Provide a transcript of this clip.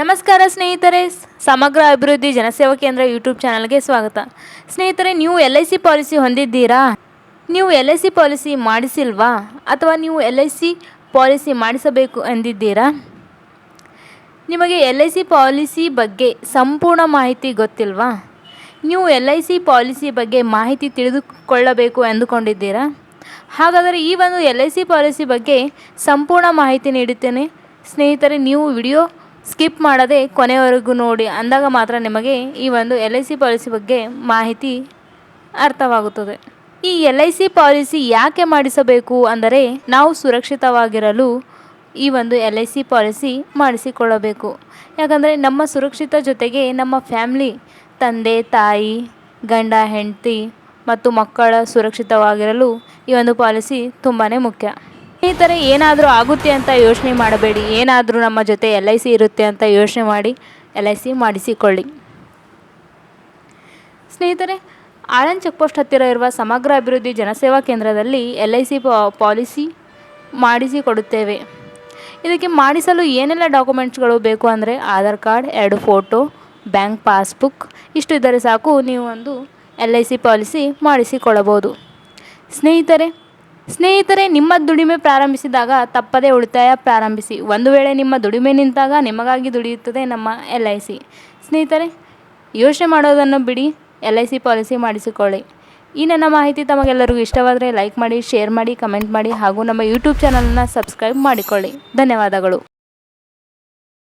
ನಮಸ್ಕಾರ ಸ್ನೇಹಿತರೆ. ಸಮಗ್ರ ಅಭಿವೃದ್ಧಿ ಜನಸೇವಾ ಕೇಂದ್ರ ಯೂಟ್ಯೂಬ್ ಚಾನಲ್ಗೆ ಸ್ವಾಗತ. ಸ್ನೇಹಿತರೆ, ನೀವು ಎಲ್ ಐ ಸಿ ಪಾಲಿಸಿ ಹೊಂದಿದ್ದೀರಾ? ನೀವು ಎಲ್ ಐ ಸಿ ಪಾಲಿಸಿ ಮಾಡಿಸಿಲ್ವಾ? ಅಥವಾ ನೀವು ಎಲ್ ಐ ಸಿ ಪಾಲಿಸಿ ಮಾಡಿಸಬೇಕು ಎಂದಿದ್ದೀರಾ? ನಿಮಗೆ ಎಲ್ ಐ ಸಿ ಪಾಲಿಸಿ ಬಗ್ಗೆ ಸಂಪೂರ್ಣ ಮಾಹಿತಿ ಗೊತ್ತಿಲ್ವಾ? ನೀವು ಎಲ್ ಐ ಸಿ ಪಾಲಿಸಿ ಬಗ್ಗೆ ಮಾಹಿತಿ ತಿಳಿದುಕೊಳ್ಳಬೇಕು ಎಂದುಕೊಂಡಿದ್ದೀರಾ? ಹಾಗಾದರೆ ಈ ಒಂದು ಎಲ್ ಐ ಸಿ ಪಾಲಿಸಿ ಬಗ್ಗೆ ಸಂಪೂರ್ಣ ಮಾಹಿತಿ ನೀಡುತ್ತೇನೆ. ಸ್ನೇಹಿತರೆ, ನೀವು ವಿಡಿಯೋ ಸ್ಕಿಪ್ ಮಾಡದೆ ಕೊನೆಯವರೆಗೂ ನೋಡಿ ಅಂದಾಗ ಮಾತ್ರ ನಿಮಗೆ ಈ ಒಂದು ಎಲ್ ಐ ಸಿ ಪಾಲಿಸಿ ಬಗ್ಗೆ ಮಾಹಿತಿ ಅರ್ಥವಾಗುತ್ತದೆ. ಈ ಎಲ್ ಐ ಸಿ ಪಾಲಿಸಿ ಯಾಕೆ ಮಾಡಿಸಬೇಕು ಅಂದರೆ ನಾವು ಸುರಕ್ಷಿತವಾಗಿರಲು ಈ ಒಂದು ಎಲ್ ಐ ಸಿ ಪಾಲಿಸಿ ಮಾಡಿಸಿಕೊಳ್ಳಬೇಕು. ಯಾಕಂದರೆ ನಮ್ಮ ಸುರಕ್ಷಿತ ಜೊತೆಗೆ ನಮ್ಮ ಫ್ಯಾಮ್ಲಿ, ತಂದೆ, ತಾಯಿ, ಗಂಡ, ಹೆಂಡತಿ ಮತ್ತು ಮಕ್ಕಳ ಸುರಕ್ಷಿತವಾಗಿರಲು ಈ ಒಂದು ಪಾಲಿಸಿ ತುಂಬಾ ಮುಖ್ಯ. ಸ್ನೇಹಿತರೆ, ಏನಾದರೂ ಆಗುತ್ತೆ ಅಂತ ಯೋಚನೆ ಮಾಡಬೇಡಿ. ಏನಾದರೂ ನಮ್ಮ ಜೊತೆ ಎಲ್ ಐ ಸಿ ಇರುತ್ತೆ ಅಂತ ಯೋಚನೆ ಮಾಡಿ ಎಲ್ ಐ ಸಿ ಮಾಡಿಸಿಕೊಳ್ಳಿ. ಸ್ನೇಹಿತರೆ ಆಳನ್ ಚೆಕ್ಪೋಸ್ಟ್ ಹತ್ತಿರ ಇರುವ ಸಮಗ್ರ ಅಭಿವೃದ್ಧಿ ಜನಸೇವಾ ಕೇಂದ್ರದಲ್ಲಿ ಎಲ್ ಐ ಸಿ ಪಾಲಿಸಿ ಮಾಡಿಸಿಕೊಡುತ್ತೇವೆ. ಇದಕ್ಕೆ ಮಾಡಿಸಲು ಏನೆಲ್ಲ ಡಾಕ್ಯುಮೆಂಟ್ಸ್ಗಳು ಬೇಕು ಅಂದರೆ ಆಧಾರ್ ಕಾರ್ಡ್, ಎರಡು ಫೋಟೋ, ಬ್ಯಾಂಕ್ ಪಾಸ್ಬುಕ್, ಇಷ್ಟು ಇದ್ದರೆ ಸಾಕು, ನೀವು ಒಂದು ಎಲ್ ಐ ಸಿ ಪಾಲಿಸಿ ಮಾಡಿಸಿಕೊಳ್ಳಬಹುದು. ಸ್ನೇಹಿತರೆ ಸ್ನೇಹಿತರೆ, ನಿಮ್ಮ ದುಡಿಮೆ ಪ್ರಾರಂಭಿಸಿದಾಗ ತಪ್ಪದೇ ಉಳಿತಾಯ ಪ್ರಾರಂಭಿಸಿ. ಒಂದು ವೇಳೆ ನಿಮ್ಮ ದುಡಿಮೆ ನಿಂತಾಗ ನಿಮಗಾಗಿ ದುಡಿಯುತ್ತದೆ ನಮ್ಮ ಎಲ್ ಐ ಸಿ. ಸ್ನೇಹಿತರೆ, ಯೋಚನೆ ಮಾಡೋದನ್ನು ಬಿಡಿ, ಎಲ್ ಐ ಸಿ ಪಾಲಿಸಿ ಮಾಡಿಸಿಕೊಳ್ಳಿ. ಈ ನನ್ನ ಮಾಹಿತಿ ತಮಗೆಲ್ಲರಿಗೂ ಇಷ್ಟವಾದರೆ ಲೈಕ್ ಮಾಡಿ, ಶೇರ್ ಮಾಡಿ, ಕಮೆಂಟ್ ಮಾಡಿ ಹಾಗೂ ನಮ್ಮ ಯೂಟ್ಯೂಬ್ ಚಾನಲನ್ನು ಸಬ್ಸ್ಕ್ರೈಬ್ ಮಾಡಿಕೊಳ್ಳಿ. ಧನ್ಯವಾದಗಳು.